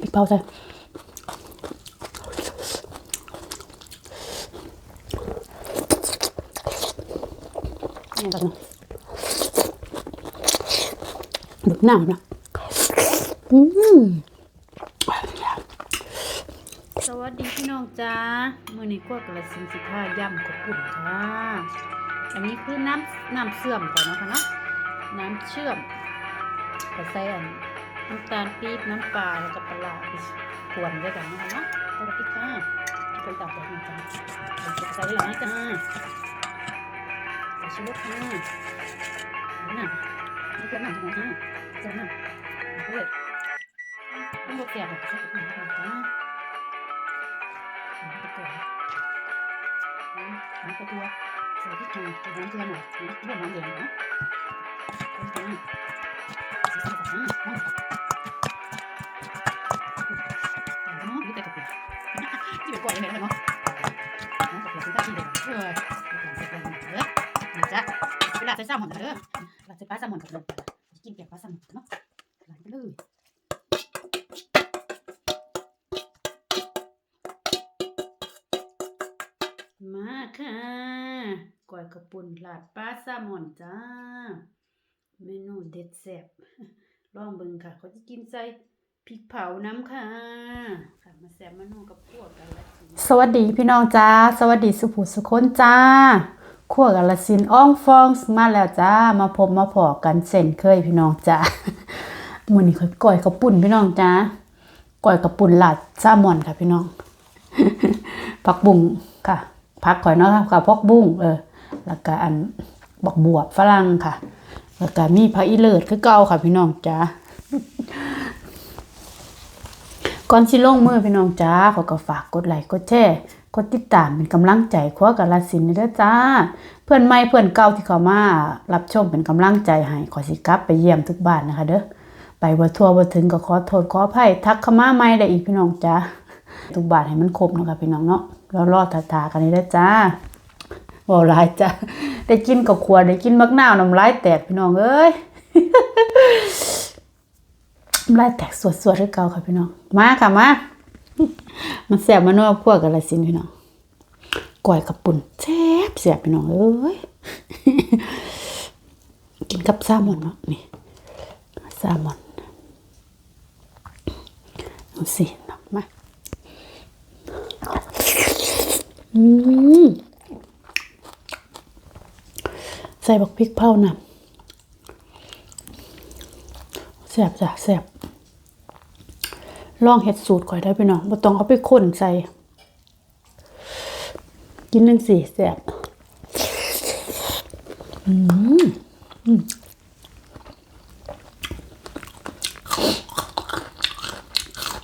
พริกเผาใส่นี่กันนะดึกน้ำนะอืมสวัสดีพี่น้องจ้ามื่อนี้กวกระสินสิผ้าย่ำขอบคุณค่ะอันนี้คือน้ำน้ำเสื่อมก่อนนะค่ะเนาะน้ำเชื่อมกระใส่อัน น้ำตาลปี๊บน้ำปลาแล้วก็ปลาร้าไปกวนด้วยกันนะค่ะเนาะสวัสดีค่ะเป็นตับแบบนี้จ้าใส่หลายจ้าใส่ชิลค่ะนั่นนี่ก็หน้ำจ้าจ้าน้ำเฮ้ยต้องบดแกะแบบใส่ถุงมือจ้าน้ำตะกั่วน้ำน้ำกระตัวใส่พริกไทยใส่น้ำเกลือหน่อยน้ำเกลือน้ำเหลืองนะน้าใส่ใส่ใส่ ที่เป็นก้อนเนาะน้ำกระปุกเป็นที่เด็ดเออเกลือหน่อยเด้อนี่จ้ะเวลาใส่แซลมอนเด้อเราใส่ปลาแซลมอนกับลงกินแกงปลาแซลมอนเนาะหลายไปเลยมาค่ะก้อยกระปุ่นลาดปลาแซลมอนจ้า เมนูเด็ดแซ่บลองเบิ่งค่ะ เขาจะกินใส่ พริกเผาน้ำค่ะค่ะมาแซ่บมานูกับพวกกันละสินสวัสดีพี่น้องจ้า สวัสดีสุภูสุคนจ้าขั้วกาลสินอ้องฟองมาแล้วจ้า มาพบมาพอกันเส้นเคยพี่น้องจ้ามื้อนี้ค่อยก้อยกระปุ่นพี่น้องจ้าก้อยกระปุ่นลาดแซลมอนค่ะพี่น้องผักบุ้งค่ะผักก่อยเนาะค่ะพอกบุ้งเออแล้วก็อันบักบวบฝรั่งค่ะ แล้วก็มีผักอีเลิศคือเก่าค่ะพี่น้องจ้า ก่อนสิลงมือพี่น้องจ้าขอก็ฝากกดไลค์กดแชร์กดติดตามเป็นกำลังใจครัวกับลาสินเด้อจ้า เพื่อนใหม่เพื่อนเก่าที่เขามารับชมเป็นกำลังใจให้ขอสิกลับไปเยี่ยมทุกบ้านนะคะเด้อไปบ่ทั่วบ่ถึงก็ขอโทษขออภัยทักขมาใหม่ได้อีกพี่น้องจ้าทุกบานให้มันครบนะคะพี่น้องเนาะรอรอๆทาๆกันนี่เด้จ้าบ่หลายจ้าได้กินกับขวดได้กินมักนาวน้ำลายแตกพี่น้องเอ้ย ลายแตกสวดๆคือเก่าค่ะพี่น้อง มาค่ะมา มันแสบมันนัวพวกกันละสินพี่น้องก้อยกับปุ่นแซ่บแซ่บพี่น้องเอ้ย กินกับซลมอนเนาะนี่ซลมอนเอาสิเนาะมา อืมใส่บักพริกเผานะแซ่บจ้ะแซ่บ ลองเฮ็ดสูตรก่อยได้พี่น้องบ่ต้องเอาไปข้นใส่ กินจังซี่แซ่บอืมอืม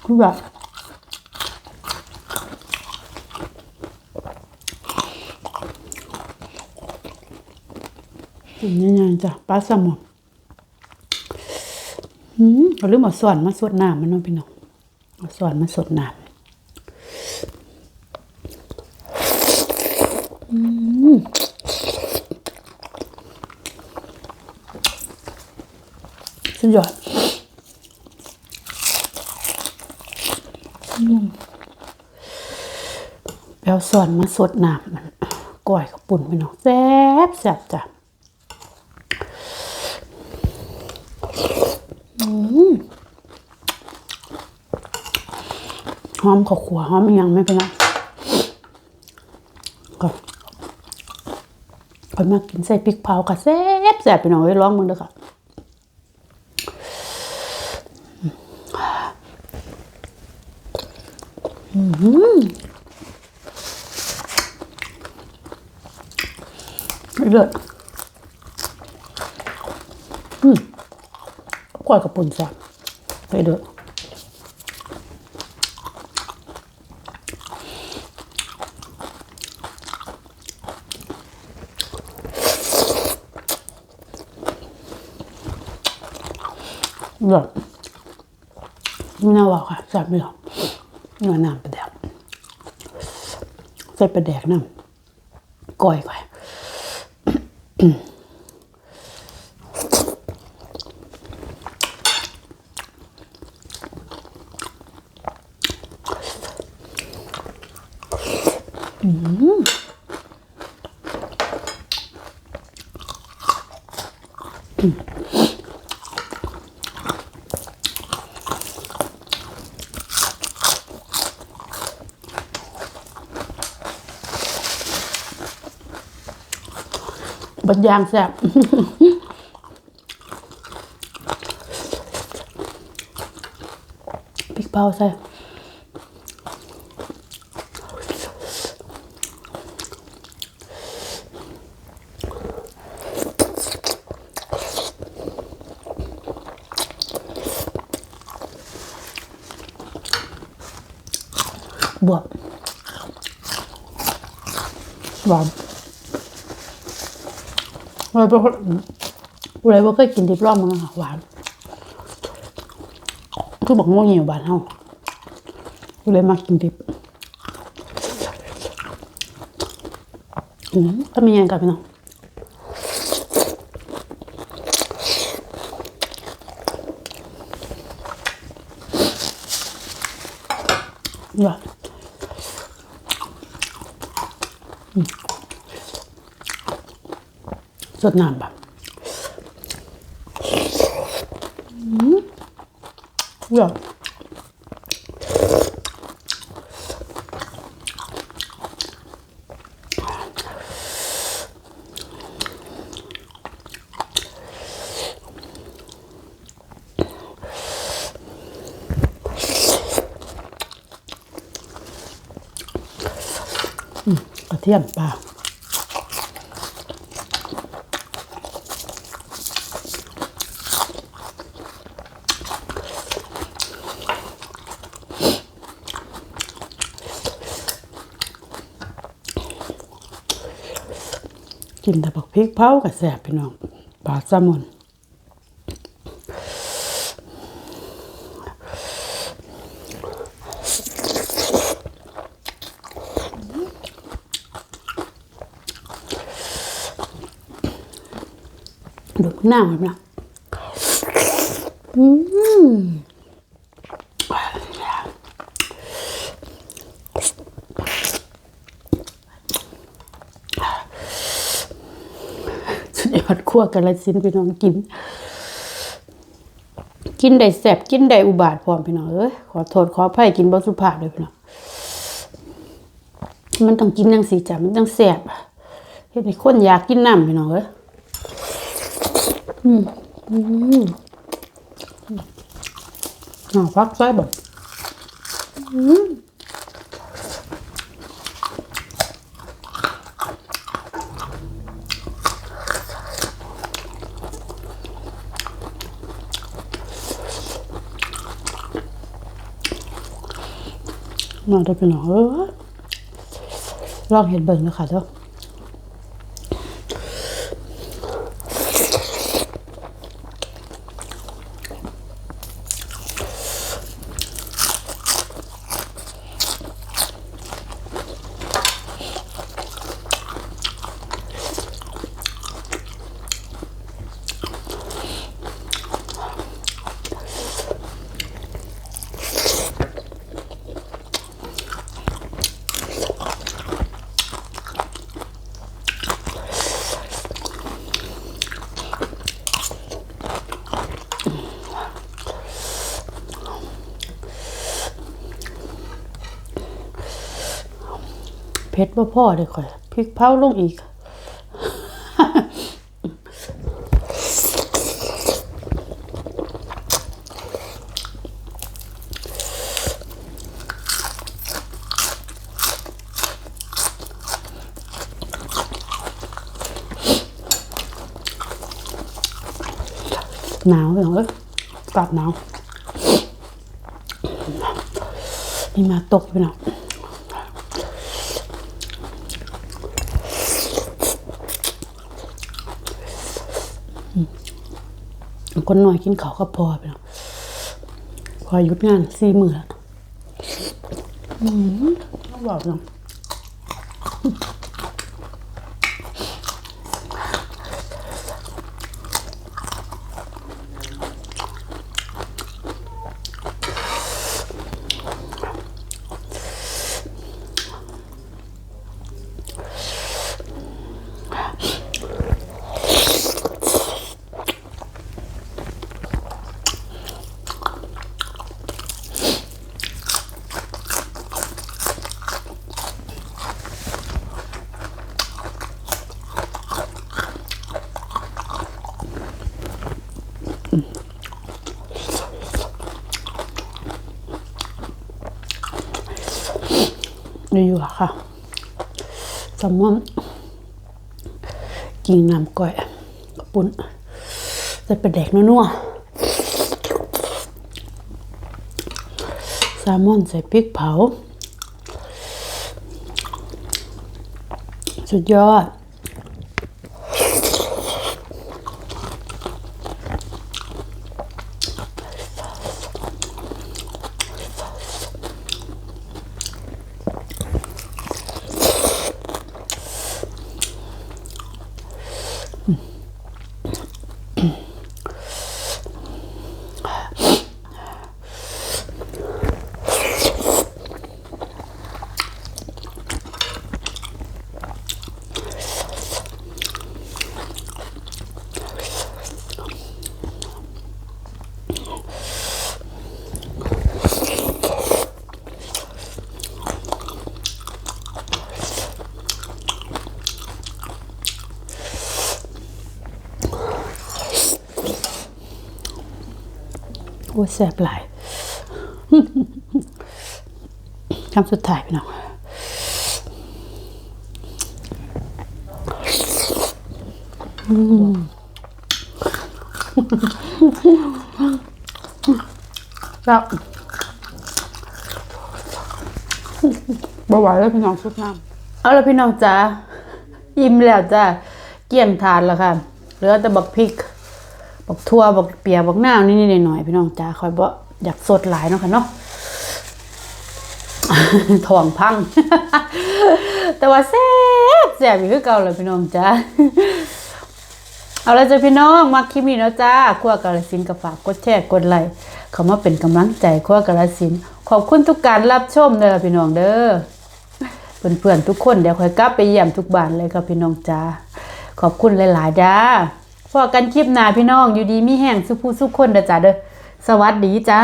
คือแบบอืมยังไงจ้ะปลาแซลมอนอืมเอาลืมเอาส่วนมาสดน้ำมันเนาะพี่น้อง เอาส่วนมาสดน้ำอืมสุดยอดอืมไปเอาส่วนมาสดน้ำมันก้อยกับปุ่นไปเนาะแซ่บแซ่บจ้ะอืม หอมข้าวขัวหอมยังไม่เป็นไรก็คนมากินใส่พริกเผาค่ะแซ่บแซ่บไปหน่อยร้องมึงเด้อค่ะอืมเลือดอืมกล้วยกับปุ่นแซ่บไปเด้อ เลือดไม่น่าว่าค่ะแซ่บไม่หรอกเนื้อน้ำปลาแดกใส่ปแดกน้ำก้อยก่อย บัดยางแซ่บพริกเผาใส่บวบหวาน เราเป็นคนผู้ใดว่าเคยกินดิบรอบมันหวานคือบอกง่วงเหี่ยวบานเฮาก็เลยมากินดิบอืมก็มีอย่างกับพี่น้องอืม สดน้ำแบบ Ja. Mm, กระเทียมปลา กินแต่บักพริกเผากับแสบพี่น้องปลาแซลมอนดูหน้ามันนะอืม สุดยอดคั่วกันละสินพี่น้องกิน กินได้แสบกินได้อุบาทพร้อมพี่น้องเอ้ยขอโทษขออภัยกินบ่สุภาพเลยพี่น้องมันต้องกินจังสีจ้ะมันต้องแสบเฮ็ดให้คนอยากกินน้ำพี่น้องเอ้ยอืมอืมอ่าพักใส่บ่ม มาได้อพี่น้องเอ้ยลองเห็ดเบิ่งนะคะเด้อ เผ็ดบ่พ่อเลยค่อยพริกเผาลงอีกหนาวเหรอเอ้ยกลับหนาวนี่มาตกไปหน่อย คนหน่อยกินเขาก็พอไปแล้วพอหยุดงานสี่มือแล้วอืมบอกเนาะ อยู่อะค่ะแซลมอนกินน้ำก้อยกระปุนใส่ปลาแดกนัวๆแซลมอนใส่พริกเผา สุดยอด โอ้ยแสบหลายคำสุดท้ายพี่น้องแล้วบ่ไหวแล้วพี่น้องสุดน้ำเอาแล้วพี่น้องจ้าอิ่มแล้วจ้าเกี่ยงทานแล้วค่ะ เหลือแต่บักพริก บักทั่วบักเปียบักหน้านี่นี่หน่อยๆพี่น้องจ้าคอยบ่อยากสดหลายเนาะค่ะเนาะท้องพัง แต่ว่าแซ่บแซ่บอยู่คือเก่าเลยพี่น้องจ้าเอาละจ้ะพี่น้องมักคลิปนี้เนาะจ้าครัวกาลสินธุ์ก็ฝากกดแชร์กดไลค์เขามาเป็นกำลังใจครัวกาลสินขอบคุณทุกการรับชมเด้อพี่น้องเด้อเพื่อนๆทุกคนเดี๋ยวคอยกลับไปเยี่ยมทุกบ้านเลยครับพี่น้องจ้าขอบคุณหลายๆจ้า พอกันคลิปหน้าพี่น้องอยู่ดีมีแห้งสุผู้สุคนเด้อจ้าเด้อสวัสดีจ้า